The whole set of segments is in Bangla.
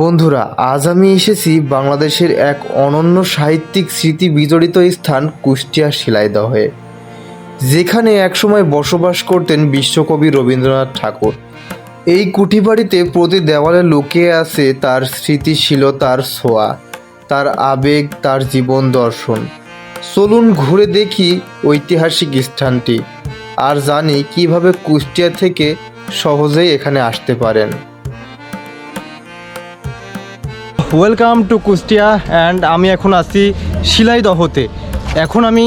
বন্ধুরা, আজ আমি এসেছি বাংলাদেশের এক অনন্য সাহিত্যিক স্মৃতি বিজড়িত স্থান কুষ্টিয়া শিলাইদহে, যেখানে একসময় বসবাস করতেন বিশ্বকবি রবীন্দ্রনাথ ঠাকুর। এই কুঠিবাড়িতে প্রতি দেওয়ালে লুকিয়ে আছে তার স্মৃতিশীলতার ছোঁয়া, তার আবেগ, তার জীবন দর্শন। চলুন ঘুরে দেখি ঐতিহাসিক স্থানটি, আর জানি কীভাবে কুষ্টিয়া থেকে সহজেই এখানে আসতে পারেন। ওয়েলকাম টু কুষ্টিয়া অ্যান্ড আমি এখন আছি শিলাইদহতে। এখন আমি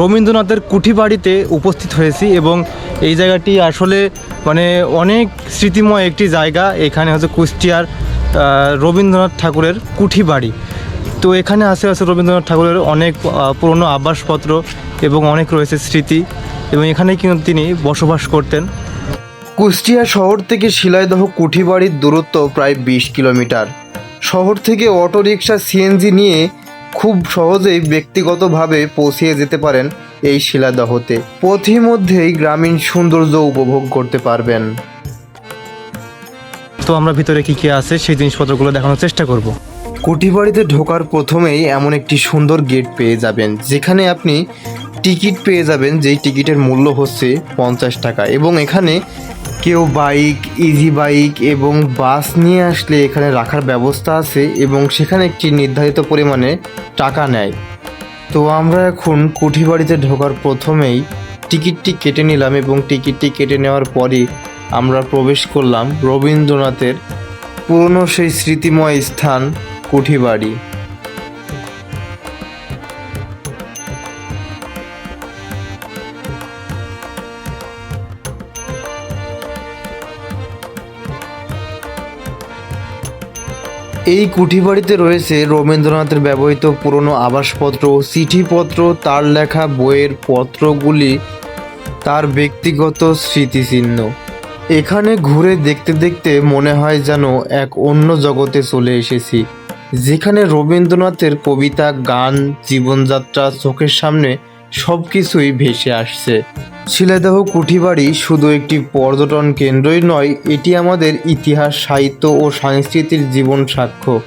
রবীন্দ্রনাথের কুঠি বাড়িতে উপস্থিত হয়েছি এবং এই জায়গাটি আসলে মানে অনেক স্মৃতিময় একটি জায়গা। এখানে হচ্ছে কুষ্টিয়ার রবীন্দ্রনাথ ঠাকুরের কুঠি বাড়ি তো এখানে আছে রবীন্দ্রনাথ ঠাকুরের অনেক পুরনো আবাসপত্র এবং অনেক রয়েছে স্মৃতি এবং এখানে কিন্তু তিনি বসবাস করতেন। কুষ্টিয়া শহর থেকে শিলাইদহ কুঠিবাড়ির দূরত্ব প্রায় বিশ কিলোমিটার। শহর থেকে অটোরিকশা সিএনজি নিয়ে খুব সহজেই ব্যক্তিগতভাবে পৌঁছিয়ে যেতে পারেন এই শিলাদহতে। পথি মধ্যেই গ্রামীণ সৌন্দর্য উপভোগ করতে পারবেন। তো আমরা ভিতরে কী কী আছে সেই জিনিসপত্রগুলো দেখানোর চেষ্টা করব। কুঠিবাড়িতে ঢোকার প্রথমেই এমন একটি সুন্দর গেট পেয়ে যাবেন যেখানে আপনি টিকিট পেয়ে যাবেন, যেই টিকিটের মূল্য হচ্ছে পঞ্চাশ টাকা। এবং এখানে কেউ বাইক ইজি বাইক এবং বাস নিয়ে আসলে এখানে রাখার ব্যবস্থা আছে এবং সেখানে একটি নির্ধারিত পরিমাণে টাকা নেয়। তো আমরা এখন কুঠিবাড়িতে ঢোকার প্রথমেই টিকিটটি কেটে নিলাম এবং টিকিটটি কেটে নেওয়ার পরই আমরা প্রবেশ করলাম রবীন্দ্রনাথের পুরনো সেই স্মৃতিময় স্থান কুঠিবাড়ি। এই কুঠিবাড়িতে রয়েছে রবীন্দ্রনাথের ব্যবহৃত পুরনো আবাসপত্র চিঠিপত্র। তার লেখা বইয়ের পত্রগুলি তার ব্যক্তিগত স্মৃতিচিহ্ন। এখানে ঘুরে দেখতে দেখতে মনে হয় যেন এক অন্য জগতে চলে এসেছি, যেখানে রবীন্দ্রনাথের কবিতা, গান, জীবনযাত্রা, চোখের সামনে সব কিছুই ভেসে আসছে। শিলাদহ কুঠিবাড়ি শুধু একটি পর্যটন কেন্দ্রই নয়, এটি আমাদের ইতিহাস, সাহিত্য ও সংস্কৃতির জীবন সাক্ষ্য।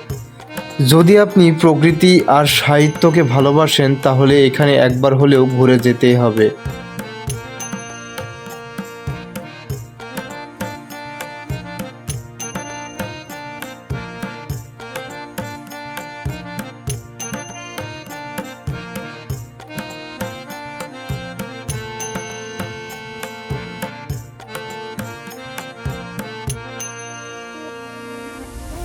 যদি আপনি প্রকৃতি আর সাহিত্যকে ভালোবাসেন, তাহলে এখানে একবার হলেও ঘুরে যেতেই হবে।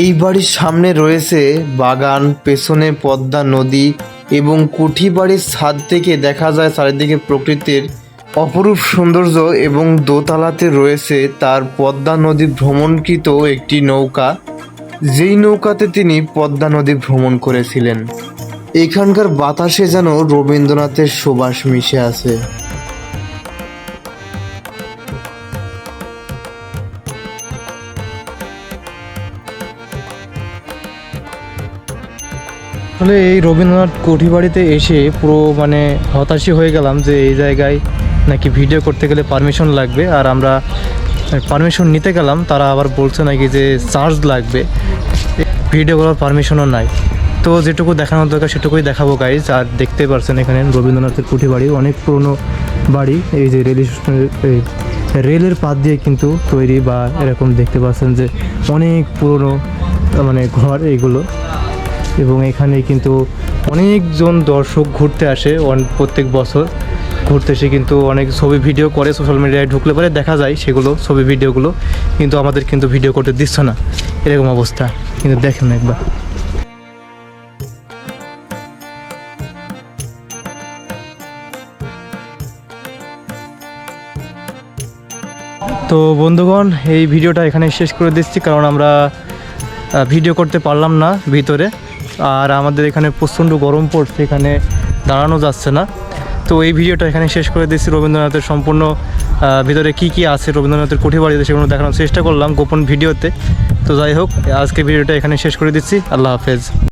এই বাড়ির সামনে রয়েছে বাগান, পেছনে পদ্মা নদী এবং কুঠি বাড়ির ছাদ থেকে দেখা যায় চারিদিকে প্রকৃতির অপরূপ সৌন্দর্য এবং দোতলাতে রয়েছে তার পদ্মা নদী ভ্রমণকৃত একটি নৌকা। যেই নৌকাতে তিনি পদ্মা নদী ভ্রমণ করেছিলেন। এখানকার বাতাসে যেন রবীন্দ্রনাথের সুবাস মিশে আছে। আসলে এই রবীন্দ্রনাথ কুঠিবাড়িতে এসে পুরো মানে হতাশই হয়ে গেলাম যে এই জায়গায় নাকি ভিডিও করতে গেলে পারমিশন লাগবে। আর আমরা পারমিশন নিতে গেলাম, তারা আবার বলছে নাকি যে চার্জ লাগবে। ভিডিও করার পারমিশনও নাই। তো যেটুকু দেখানোর দরকার সেটুকুই দেখাবো গাইজ আর দেখতে পারছেন এখানে রবীন্দ্রনাথের কুঠি বাড়ি অনেক পুরনো বাড়ি। এই যে রেল রেলের পাত দিয়ে কিন্তু তৈরি বা এরকম দেখতে পাচ্ছেন যে অনেক পুরনো মানে ঘর এইগুলো এবং এখানে কিন্তু অনেকজন দর্শক ঘুরতে আসে প্রত্যেক বছর। ঘুরতে এসে কিন্তু অনেক ছবি ভিডিও করে সোশ্যাল মিডিয়ায় ঢুকলে পরে দেখা যায় সেগুলো, ছবি ভিডিওগুলো কিন্তু আমাদের কিন্তু ভিডিও করতে দিচ্ছে না। এরকম অবস্থা। কিন্তু দেখেন একবার। তো বন্ধুগণ, এই ভিডিওটা এখানে শেষ করে দিচ্ছি, কারণ আমরা ভিডিও করতে পারলাম না ভিতরে। আর আমাদের এখানে প্রচণ্ড গরম পড়ছে, এখানে দাঁড়ানো যাচ্ছে না। তো এই ভিডিওটা এখানে শেষ করে দিয়েছি। রবীন্দ্রনাথের সম্পূর্ণ ভিতরে কি কি আছে রবীন্দ্রনাথের কুঠি বাড়িতে সেগুলো দেখানোর চেষ্টা করলাম গোপন ভিডিওতে। তো যাই হোক আজকে ভিডিওটা এখানে শেষ করে দিচ্ছি। আল্লাহ হাফেজ।